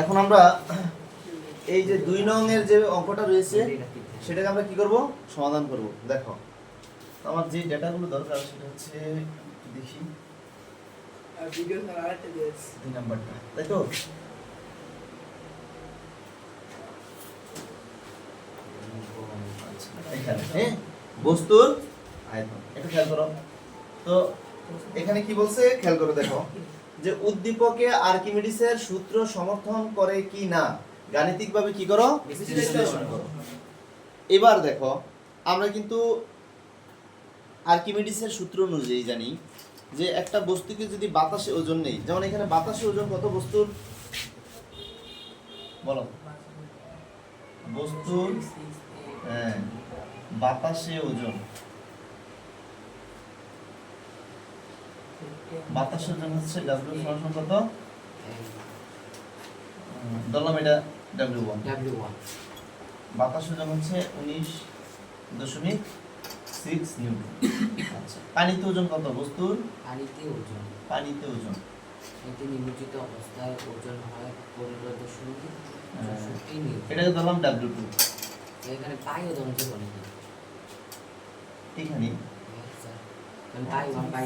এখন আমরা এই যে দুই নং এর যে অঙ্কটা রয়েছে সেটাকে আমরা কি করব? সমাধান করব। দেখো আমার যে ডেটাগুলো দরকার সেটা হচ্ছে দেখি। দুই নাম্বারটা তাই তো? এখানে হ্যাঁ? বস্তুর আয়তন। একটু খেয়াল করো। তো এখানে কি বলছে? খেয়াল করো দেখো। যে উদ্দীপকে আর্কিমিডিসের সূত্র সমর্থন করে কি না গাণিতিকভাবে কি করো? বিশ্লেষণ করো। এবার দেখো আমরা কিন্তু আর্কিমিডিসের সূত্র অনুযায়ী জানি যে একটা বস্তুকে যদি বাতাসে ওজন নেই যেমন এখানে বাতাসে ওজন কত বস্তুর? বলো। বস্তুর হ্যাঁ বাতাসে ওজন। বাতাসে ওজন হচ্ছে ডাব্লিউ সমান কত? ধরলাম এটা ডাব্লিউ ওয়ান ডাব্লিউ ওয়ান বাতাস ওজন হচ্ছে উনিশ দশমিক সিক্স নিউটন। আচ্ছা পানিতে ওজন কত বস্তুর? পানিতে ওজন। পানিতে ওজন। এতে নিমজ্জিত অবস্থায় ওজন হয় পনেরো দশমিক চৌষট্টি নিউটন। এটাকে ধরলাম ডাব্লিউ টু এখানে পাই ওজন হচ্ছে বলে এখানে? কারণ পাই ওয়ান পাই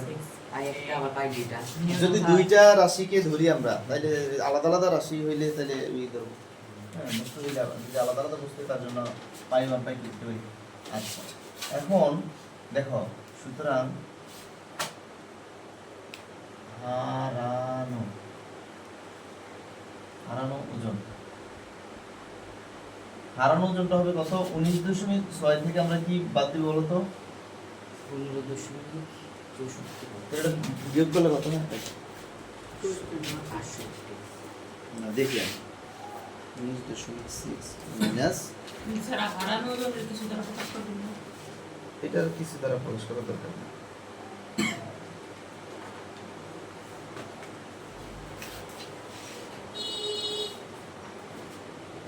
যদি দুইটা রাশিকে ধরি আমরা তাহলে আলাদা আলাদা রাশি হইলে তাহলে ওই ধরবো হ্যাঁ আলাদা- যদি আলাদা আলাদা বস্তু তার জন্য পাই ওয়ান পাই লিখতে পারি আচ্ছা। এখন দেখো সুতরাং হারানো হারানো ওজন। হারানো ওজনটা হবে কত? উনিশ দশমিক ছয় থেকে আমরা কি বাদ দিব বলতো পনেরো দশমিক। এটা বিয়োগ করলে কত হয় না দেখি আমি উনিশ দশমিক সিক্স মাইনাস ছাড়া হারানো ওজনের কিছু দ্বারা প্রকাশ করবেন না এটার কিছু দ্বারা প্রকাশ করা দরকার নেই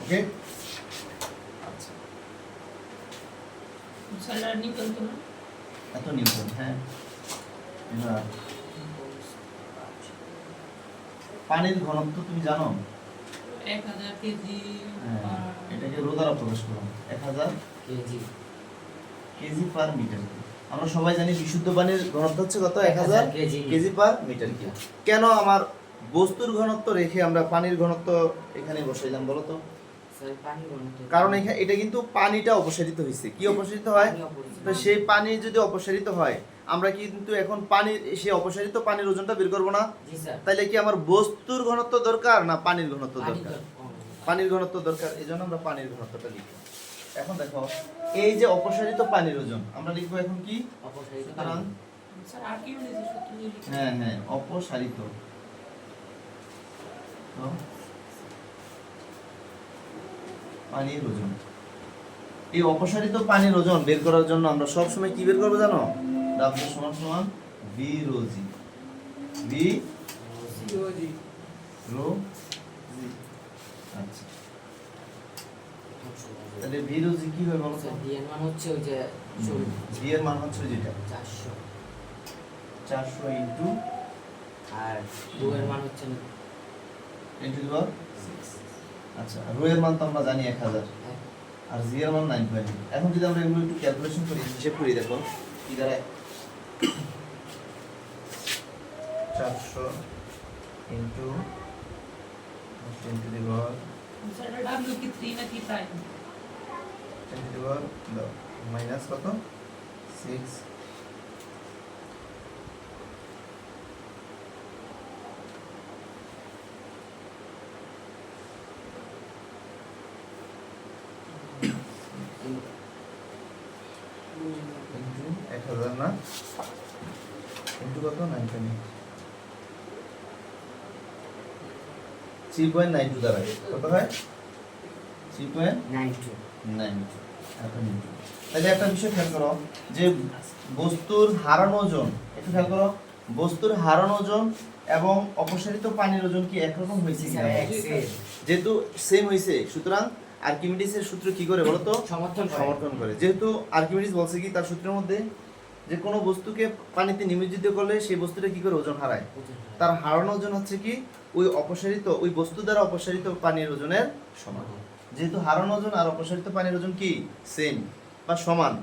ওকে আচ্ছা নিউটন তো না এত নিউটন হ্যাঁ পানির ঘনত্ব তুমি জানো? হ্যাঁ এটাকে রো দ্বারা প্রকাশ করো। এক হাজার কেজি। কেজি পার মিটার আমরা সবাই জানি বিশুদ্ধ পানির ঘনত্ব হচ্ছে কত? এক হাজার কেজি। কেজি পার মিটার কেন আমার বস্তুর ঘনত্ব রেখে আমরা পানির ঘনত্ব এখানে বসাইলাম বলো তো? কারণ এখানে এটা কিন্তু পানিটা অপসারিত হয়েছে কি অপসারিত হয়। তো সেই পানি যদি অপসারিত হয় আমরা কিন্তু এখন পানির সেই অপসারিত পানির ওজনটা বের করব না। তাইলে কি আমার বস্তুর ঘনত্ব দরকার না পানির ঘনত্ব দরকার? পানির ঘনত্ব দরকার এই জন্য আমরা পানির ঘনত্বটা লিখি। এখন দেখো এই যে অপসারিত পানির ওজন আমরা লিখব এখন কি? পানি। হ্যাঁ হ্যাঁ অপসারিত। পানির ওজন। এই অপসারিত পানির ওজন বের করার জন্য আমরা সব সময় কি বের করব জানো? ডাব্লিউ সমান সমান V rho G V rho G আচ্ছা। তাহলে ভি রো জি কি হয় বলো তো? স্যার এর মান হচ্ছে ওই যে ভি এর মান হচ্ছে যেটা। চারশো। চারশো ইন্টু আর রো এর মান হচ্ছে ইন্টু দিবার আচ্ছা রো এর মান তো আমরা জানি এক হাজার। এক। আর জি এর মান নাইন পয়েন্ট এখন যদি আমরা এগুলো একটু ক্যালকুলেশন করি, হিসেব করি, দেখো, কি দাঁড়ায়? চারশো ইন্টু টেন টু দিবার মাইনাস কত? সিক্স না। ইন্টু কত? থ্রি পয়েন্ট নাইন টু কত হয়? Three point nine two. Nine এখন তাহলে একটা বিষয় খেয়াল করো যে বস্তুর হারানো ওজন একটু খেয়াল করো বস্তুর হারানো ওজন এবং অপসারিত পানির ওজন কি একরকম হয়েছে কিনা? যেহেতু সেম হয়েছে সুতরাং আর্কিমিডিসের সূত্র কি করে বলতো? সমর্থন সমর্থন করে। যেহেতু আর্কিমিডিস বলছে কি তার সূত্রের মধ্যে যে কোনো বস্তুকে পানিতে নিমজ্জিত করলে সেই বস্তুটা কি করে ওজন হারায়? তার হারানো ওজন হচ্ছে কি? ওই অপসারিত ওই বস্তু দ্বারা অপসারিত পানির ওজনের সমান। যেহেতু হারানো ওজন আর অপসারিত পানির ওজন কি? সেম বা সমান।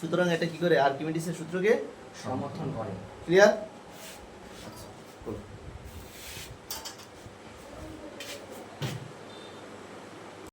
সুতরাং এটা কি করে? আর্কিমিডিসের সূত্রকে সমর্থন করে। ক্লিয়ার